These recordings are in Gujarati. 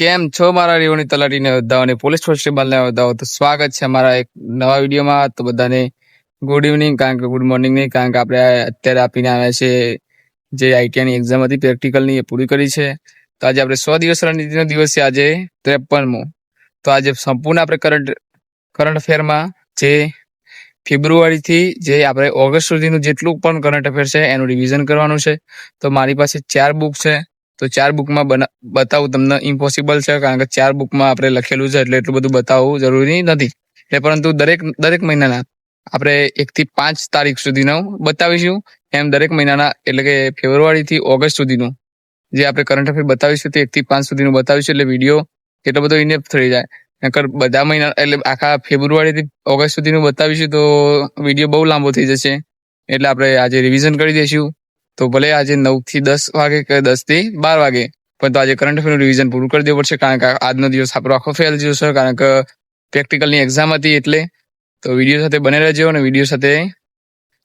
કેમ છો મારા રેવણી તલાટીને યોદ્ધાઓ અને પોલીસ કોન્સ્ટેબલને યોદ્ધાઓ તો સ્વાગત છે અમારા એક નવા વિડીયોમાં. તો બધાને ગુડ ઇવનિંગ કારણ કે ગુડ મોર્નિંગ નહીં, કારણ કે આપણે અત્યારે આપીને આવ્યા છે જે આઈટીઆઈની એક્ઝામ હતી પ્રેક્ટિકલની એ પૂરી કરી છે. તો આજે આપણે સો દિવસ રણનીતિનો દિવસ છે આજે ત્રેપનમો. તો આજે સંપૂર્ણ આપણે કરંટ કરંટ અફેરમાં જે ફેબ્રુઆરીથી જે આપણે ઓગસ્ટ સુધીનું જેટલું પણ કરંટ અફેર છે, એનું રિવિઝન કરવાનું છે. તો મારી પાસે ચાર બુક છે. તો ચાર બુકમાં બના બતાવવું તમને. ઇમ્પોસિબલ છે, કારણ કે ચાર બુકમાં આપણે લખેલું છે, એટલે એટલું બધું બતાવવું જરૂરી નથી. એટલે પરંતુ દરેક દરેક મહિનાના આપણે એકથી પાંચ તારીખ સુધીનું બતાવીશું. એમ દરેક મહિનાના, એટલે કે ફેબ્રુઆરીથી ઓગસ્ટ સુધીનું જે આપણે કરંટ અફેર બતાવીશું તે એકથી પાંચ સુધીનું બતાવીશું, એટલે વીડિયો કેટલો બધો ઇનેપ થઈ જાય. નકર બધા મહિના, એટલે આખા ફેબ્રુઆરીથી ઓગસ્ટ સુધીનું બતાવીશું તો વીડિયો બહુ લાંબો થઈ જશે. એટલે આપણે આજે રિવિઝન કરી દઈશું. તો ભલે આજે નવથી દસ વાગે કે દસથી બાર વાગે, પણ તો આજે કરંટ અફેરનું રિવિઝન પૂરું કરી દેવું પડશે, કારણ કે આજનો દિવસ આપણો આખો ફેલ જશે કારણ કે પ્રેક્ટિકલની એક્ઝામ હતી એટલે. તો વીડિયો સાથે બને રહેજો અને વીડિયો સાથે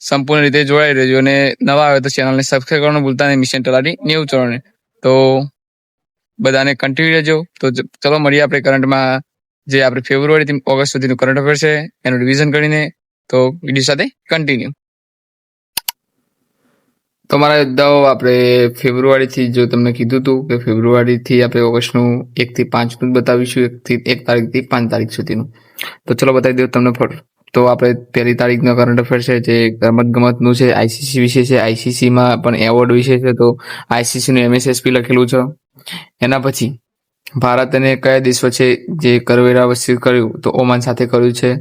સંપૂર્ણ રીતે જોડાઈ રહેજો અને નવા આવે તો ચેનલને સબસ્ક્રાઈબ કરવાનું ભૂલતા નહીં, મિશન ટલાડી નેવું ચોરણે તો બધાને કન્ટિન્યુ રહેજો. તો ચલો મળીએ આપણે કરંટમાં જે આપણે ફેબ્રુઆરીથી ઓગસ્ટ સુધીનું કરંટ અફેર છે, એનું રિવિઝન કરીને. તો વીડિયો સાથે કન્ટિન્યુ તો મારા યોદ્ધાઓ આપણે ફેબ્રુઆરીથી જો તમને કીધું હતું કે ફેબ્રુઆરીથી આપણે ઓગસ્ટનું એકથી પાંચનું જ બતાવીશું, એકથી એક તારીખથી પાંચ તારીખ સુધીનું. તો ચલો બતાવી દઉં તમને ફર તો આપણે પહેલી તારીખનો કરંટ અફેર છે, જે રમત ગમતનું છે આઈસીસી વિશે છે આઈસીસીમાં પણ એવોર્ડ વિશે છે, તો આઈસીસીનું એમએસએસપી લખેલું છે. એના પછી ભારત અને કયા દેશ વચ્ચે જે કરવેરા વચ્ચે કર્યું, તો ઓમાન સાથે કર્યું છે.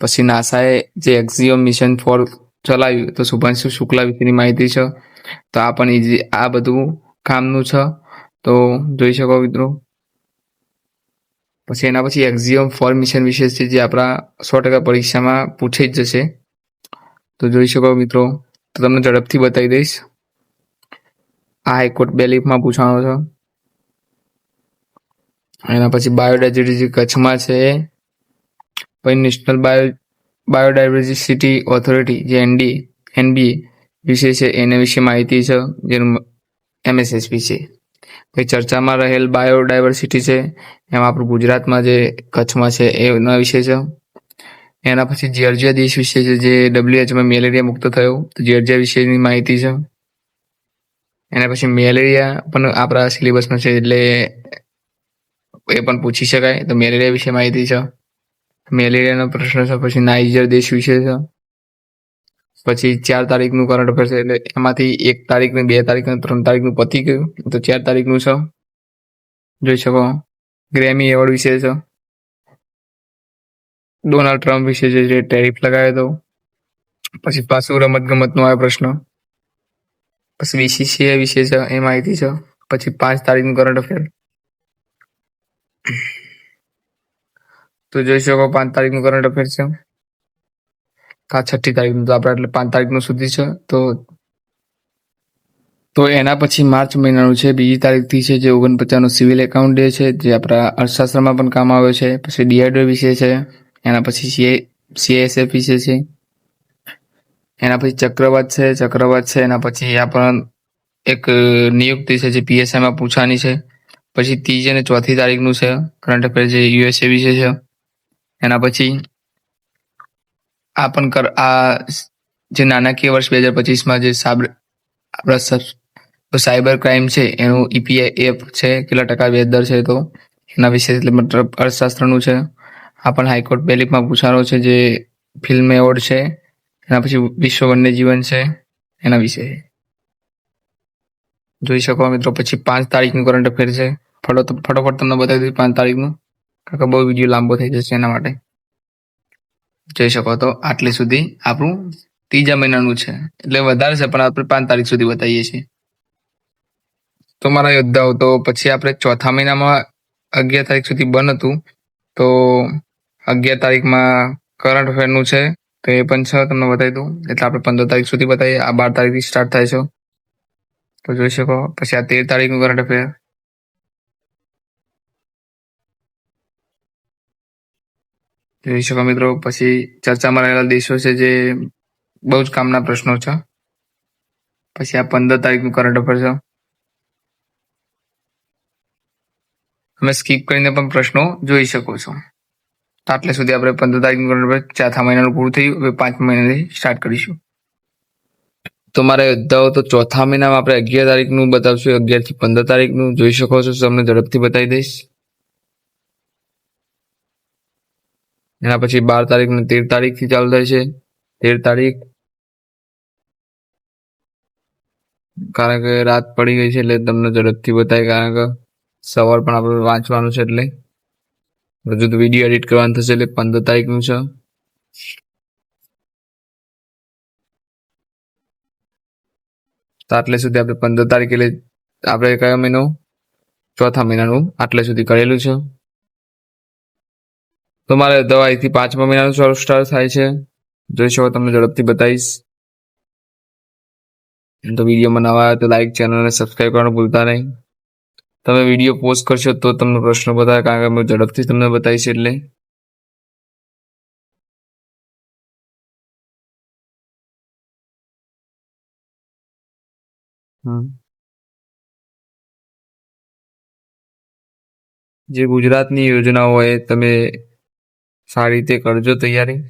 પછી નાસાએ જે એક્ઝિયોમ મિશન ફોર ચલાવ્યું, તો શુભાંશુ શુક્લા વિશેની માહિતી છે. તો આ પણ ઇઝી આ બધું કામનું છે. તો જોઈ શકો મિત્રો. પછી એના પછી એક્ઝિયમ ફોર્મિશન વિશે છે જે આપણા સો ટકા પરીક્ષામાં પૂછાઈ જ જશે. તો જોઈ શકો મિત્રો. તો તમને ઝડપથી બતાવી દઈશ. આ હાઈકોર્ટ બે લીફમાં પૂછવાનો છે. એના પછી બાયોડાયવર્સિટી કચ્છમાં છે. પછી નેશનલ બાયો બાયોડાયવર્સિટી ઓથોરિટી જે એનડી એનબીએ વિશે છે, એના વિશે માહિતી છે, જેનું એમએસએસપી છે. પછી ચર્ચામાં રહેલ બાયોડાયવર્સિટી છે, એમાં આપણું ગુજરાતમાં જે કચ્છમાં છે, એના વિશે છે. એના પછી જ્યોર્જિયા દેશ વિશે છે, જે ડબ્લ્યુએચમાં મેલેરિયા મુક્ત થયો, તો જ્યોર્જિયા વિશેની માહિતી છે. એના પછી મેલેરિયા પણ આપણા સિલેબસમાં છે, એટલે એ પણ પૂછી શકાય, તો મેલેરિયા વિશે માહિતી છે. મેલેરિયાનો પ્રશ્ન છે, પછી નાઇજર દેશ વિશે છે. પછી ચાર તારીખનું કરંટ અફેર છે, એટલે એમાંથી એક તારીખને, બે તારીખ ને ત્રણ તારીખનું પતી ગયું. તો ચાર તારીખનું છે. જોઈ શકો. ગ્રેમી એવોર્ડ વિશે છે. ડોનાલ્ડ ટ્રમ્પ વિશે જે ટેરિફ લગાવ્યો હતો. પછી પાછું રમત ગમતનો આવે પ્રશ્ન. પછી બીસીસીઆઈ વિશે છે, એ માહિતી છે. પછી પાંચ તારીખનું કરંટ અફેર તો જોઈ શકો પાંચ તારીખનું કરંટ અફેર છે. આ છઠ્ઠી તારીખનું તો આપણે એટલે પાંચ તારીખનું સુધી છે. તો તો એના પછી માર્ચ મહિનાનું છે. બીજી તારીખથી છે જે ઓગણપચાસનો સિવિલ એકાઉન્ટ ડે છે, જે આપણા અર્થશાસ્ત્રમાં પણ કામ આવે છે. પછી ડીઆરડીઓ વિશે છે. એના પછી સીએ સીએસએફ વિશે છે. એના પછી ચક્રવાત છે. ચક્રવાત છે. એના પછી આ પણ એક નિયુક્તિ છે જે પીએસઆઈમાં પૂછવાની છે. પછી ત્રીજી અને ચોથી તારીખનું છે. કરંટ અફેર જે યુએસએ વિશે છે. એના પછી આ પણ કર, આ જે નાણાકીય વર્ષ બે હજાર પચીસમાં જે આપણા સાયબર ક્રાઇમ છે, એનું ઈપીઆઈ એપ છે, કેટલા ટકા વ્યાજ દર છે તો, એના વિશે એટલે મતલબ અર્થશાસ્ત્રનું છે. આ પણ હાઈકોર્ટ બેલીફમાં પૂછવાનો છે જે ફિલ્મ એવોર્ડ છે, એના પછી વિશ્વ વન્ય જીવન છે, એના વિશે. જોઈ શકો મિત્રો, પછી પાંચ તારીખનું કરંટ અફેર છે. ફટો, ફટોફટ તમને બતાવી દઉં પાંચ તારીખનું કારણ કે બહુ વીડિયો લાંબો થઈ જશે એના માટે. જોઈ શકો તો આટલી સુધી આપણું ત્રીજા મહિનાનું છે. એટલે વધારે છે, પણ આપણે પાંચ તારીખ સુધી બતાવીએ છીએ. તો મારા યોદ્ધાઓ, તો પછી આપણે ચોથા મહિનામાં અગિયાર તારીખ સુધી બંધ હતું. તો અગિયાર તારીખમાં કરંટ અફેરનું છે, તો એ પણ છે, તમને બતાવી દઉં. એટલે આપણે પંદર તારીખ સુધી બતાવીએ. આ બાર તારીખથી સ્ટાર્ટ થાય છે. તો જોઈ શકો, પછી આ તેર તારીખનું કરંટ અફેર જોઈ શકો મિત્રો, પછી ચર્ચામાં રહેલા દેશો છે જે બહુ જ કામના પ્રશ્નો છે. પછી આ પંદર તારીખનું કરંટ અફેર છે. તમે સ્કીપ કરીને પણ પ્રશ્નો જોઈ શકો છો. આટલે સુધી આપણે પંદર તારીખનું કરંટ અફેર ચોથા મહિનાનું પૂરું થયું. હવે પાંચ મહિનાથી સ્ટાર્ટ કરીશું. તો મારે યોદ્ધાઓ તો ચોથા મહિનામાં આપણે અગિયાર તારીખનું બતાવશું. અગિયારથી પંદર તારીખનું જોઈ શકો છો. તમને ઝડપથી બતાવી દઈશ. એના પછી બાર તારીખ ને તેર તારીખથી ચાલુ થાય છે. તેર તારીખ કારણ કે રાત પડી ગઈ છે એટલે તમને ઝડપથી બતાવી કારણ કે સવાર પણ આપણે વાંચવાનું છે એટલે. હજુ તો વીડિયો એડિટ કરવાનું થશે એટલે પંદર તારીખનું છે. આટલે સુધી આપણે પંદર તારીખ એટલે આપણે કયો મહિનો? ચોથા મહિનાનું આટલે સુધી કરેલું છે. તો મારે દવા અહીંથી પાંચમા મહિનાનું ચાલુ સ્ટાર્ટ થાય છે. જોઈ શકો તમને ઝડપથી બતાવીશ. તો વીડિયો નવા આવ્યા તો લાઈક ચેનલને સબસ્ક્રાઈબ કરવાનું ભૂલતા નહીં. તમે વીડિયો પોસ્ટ કરશો તો તમને પ્રશ્ન બતાવે કારણ કે મેં ઝડપથી તમને બતાવીશ એટલે. જે ગુજરાતની યોજનાઓ હોય, તમે સારી રીતે કરજો તૈયારી.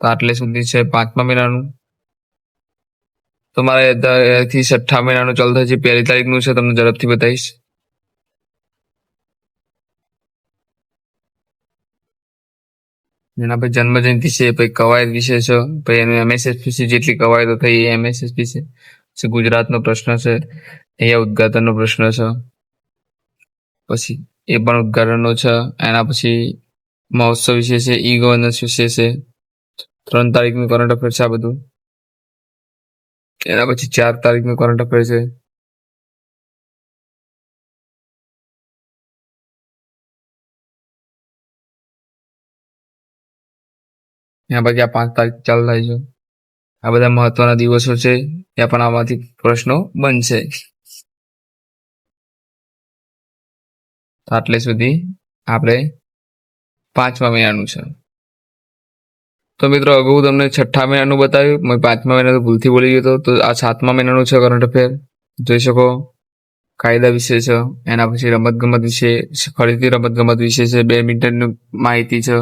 તો આટલે સુધી છે પાંચમા મહિનાનું. તો મારે દ- થી છઠ્ઠા મહિનાનું ચાલુ થાય છે. પહેલી તારીખનું છે, તમને ઝડપથી બતાવીશ. એના પછી જન્મ જયંતિ છે પછી કવાયત વિશે છે. પછી એનું એમએસએસપી છે, જેટલી કવાયતો થઈ એ એમએસએસપી છે. પછી ગુજરાતનો પ્રશ્ન છે, અહીંયા ઉદઘાટનનો પ્રશ્ન છે. પછી એ પણ ઉદઘાટનનો છે, એના પછી મહોત્સવ વિશે છે, ઈ ગવર્નન્સ વિશે છે. ત્રણ તારીખનું કરંટ અફેર છે આ બધું. એના પછી ચાર તારીખનું કરંટ અફેર છે. ત્યાં પછી આ પાંચ તારીખ ચાલુ થાય છે. આ બધા મહત્વના દિવસો છે ત્યાં પણ આમાંથી પ્રશ્નો બનશે. આટલે સુધી આપણે પાંચમા મહિનાનું છે. તો મિત્રો, અગાઉ તમને છઠ્ઠા મહિનાનું બતાવ્યું. મેં પાંચમા મહિના તો ભૂલથી બોલી ગયો હતો તો આ સાતમા મહિનાનું છે કરંટ અફેર. જોઈ શકો, કાયદા વિશે છે, એના પછી રમતગમત વિશે, ફરીથી રમતગમત વિશે છે બેડમિન્ટનની માહિતી છે.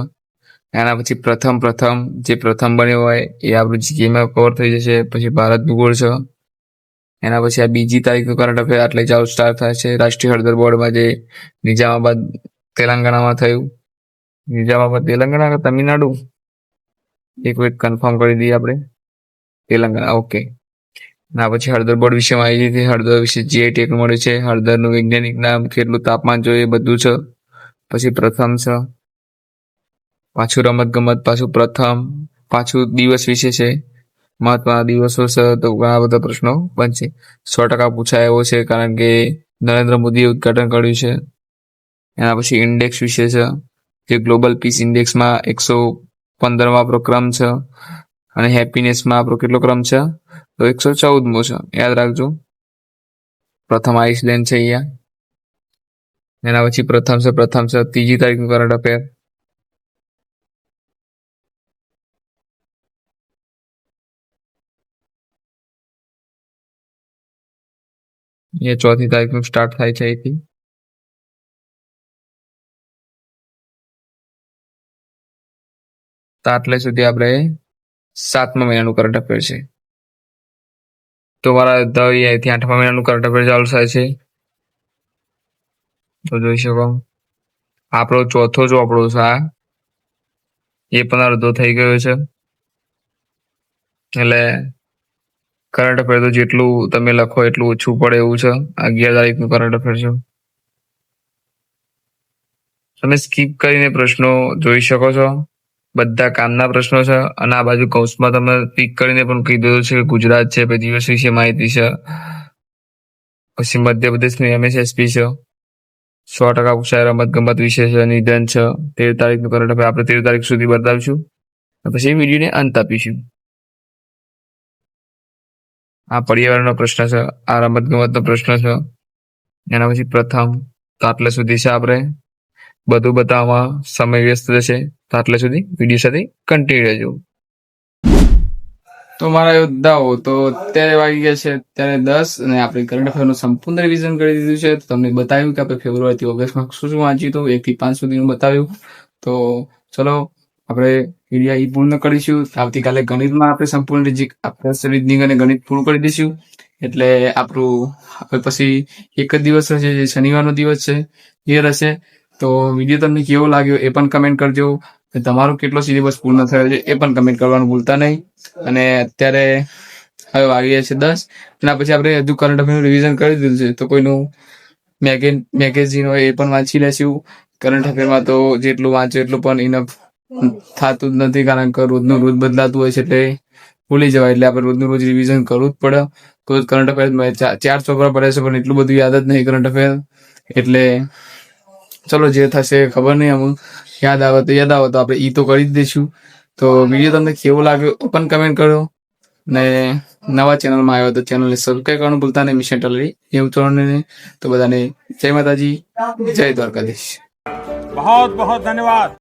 એના પછી પ્રથમ પ્રથમ, જે પ્રથમ બન્યો હોય, એ આપણું જીકેમાં કવર થઈ જશે. પછી ભારત ભૂગોળ છે. એના પછી આ બીજી તારીખનું કરંટ અફેર, આટલે ચાલુ સ્ટાર્ટ થાય છે. રાષ્ટ્રીય હળદર બોર્ડમાં જે નિઝામાબાદ, તેલંગાણામાં થયું. નિઝામાબાદ તેલંગાણા કે તમિલનાડુ? એક વેક કન્ફર્મ કરી દઈએ આપણે. તેલંગાણા ઓકે ના, પછી હળદર બોર્ડ વિશે માહિતી હતી. હળદર વિશે જીઆઈ ટેક મળ્યું છે. હળદરનું વૈજ્ઞાનિક નામ, કેટલું તાપમાન જોઈએ બધું છે. પછી પ્રથમ છે. પાછું રમત ગમત પાછું પ્રથમ. પાછું દિવસ વિશે છે. મહત્વના દિવસો છે, તો ઘણા બધા પ્રશ્નો બનશે. સો ટકા પૂછાય એવો છે, કારણ કે નરેન્દ્ર મોદીએ ઉદઘાટન કર્યું છે. એના પછી ઇન્ડેક્સ વિશે છે. જે ગ્લોબલ પીસ ઇન્ડેક્સમાં એકસો પંદરમો આપણો ક્રમ છે અને હેપીનેસમાં આપણો કેટલો ક્રમ છે? તો એકસો ચૌદમો છે. યાદ રાખજો. પ્રથમ આઇસલેન્ડ છે અહીંયા. એના પછી પ્રથમ છે પ્રથમ છે, ત્રીજી તારીખનું કરંટ અફેર એ ચોથી તારીખનું સ્ટાર્ટ થાય છે અહીંથી. તો આટલે સુધી આપણે સાતમા મહિનાનું કરંટ અફેર છે. તો મારા દ આઠમા મહિનાનું કરંટ અફેર ચાલુ થાય છે. તો જોઈ શકો. આપણો ચોથો ચોપડો છે આ, એ પણ અડધો થઈ ગયો છે. એટલે કરંટ અફેર તો જેટલું તમે લખો એટલું ઓછું પડે એવું છે. અગિયાર તારીખનું કરંટ અફેર છે. તમે સ્કીપ કરીને પ્રશ્નો જોઈ શકો છો. બધા કામના પ્રશ્નો છે. અને આ બાજુ કૌંસમાં તમે પીક કરીને પણ કહી દીધું છે કે ગુજરાત છે, પછી દિવસ વિશે માહિતી છે. પછી મધ્યપ્રદેશની એમએસએસપી છે. સો ટકા પૂછાય રમત ગમત વિશે છે, નિધન છે. તેર તારીખનું કરંટ અફેર આપણે તેર તારીખ સુધી બતાવીશું. પછી વિડીયોને અંત આપીશું. આ પર્યાવરણનો પ્રશ્ન છે, આ રમત ગમતનો પ્રશ્ન છે. એના પછી પ્રથમ તો આટલે સુધી છે આપણે. બધું બતાવવામાં સમય વ્યસ્ત જશે તો આટલે સુધી વીડિયો સાથે કન્ટિન્યુ રહેજો. તો મારા યોદ્ધાઓ, તો અત્યારે વાગી ગયા છે અત્યારે દસ અને આપણે કરંટ અફેરનું સંપૂર્ણ રિવિઝન કરી દીધું છે. તમને બતાવ્યું કે આપણે ફેબ્રુઆરીથી ઓગસ્ટમાં શું શું વાંચ્યું હતું એકથી પાંચ સુધીનું બતાવ્યું. તો ચલો, આપણે વિડીયા ઈ પૂર્ણ કરીશું. આવતીકાલે ગણિતમાં આપણે સંપૂર્ણ રીજી- આપણે રીઝનિંગ અને ગણિત પૂરું કરી દઈશું. એટલે આપણું, હવે પછી એક જ દિવસ રહેશે, જે શનિવારનો દિવસ છે, એ રહેશે. તો વીડિયો તમને કેવો લાગ્યો એ પણ કમેન્ટ કરજો. તમારો કેટલો સિલેબસ પૂર્ણ થયો છે એ પણ કમેન્ટ કરવાનું ભૂલતા નહીં. અને અત્યારે હવે વાગી છે દસ. એના પછી આપણે હજુ કરંટ અફેરનું રિવિઝન કરી દીધું છે. તો કોઈનું મેગેન મેગેઝિન હોય એ પણ વાંચી લેશું. કરંટ અફેરમાં તો જેટલું વાંચો એટલું પણ ઇનફ થતું જ નથી કારણ કે રોજનું રોજ બદલાતું હોય છે એટલે ભૂલી જવાય. એટલે આપણે રોજનું રોજ રિવિઝન કરવું જ પડે. તો કરંટ અફેર ચાર ચોપડા પડે છે પણ એટલું બધું યાદ જ નહીં કરંટ અફેર એટલે ચલો જે થશે ખબર નહીં, અમુક યાદ આવે તો યાદ આવે તો આપણે ઈ તો કરી જ દઈશું. તો વીડિયો તમને કેવો લાગ્યો ઓપન કમેન્ટ કરો. ને નવા ચેનલમાં આવ્યો તો ચેનલને સબસ્ક્રાઈબ કરવાનું ભૂલતા નહીં મિશન ટલરી એવું ચડને તો બધાને જય માતાજી, જય દ્વારકાધીશ. બહુ બહુ ધન્યવાદ.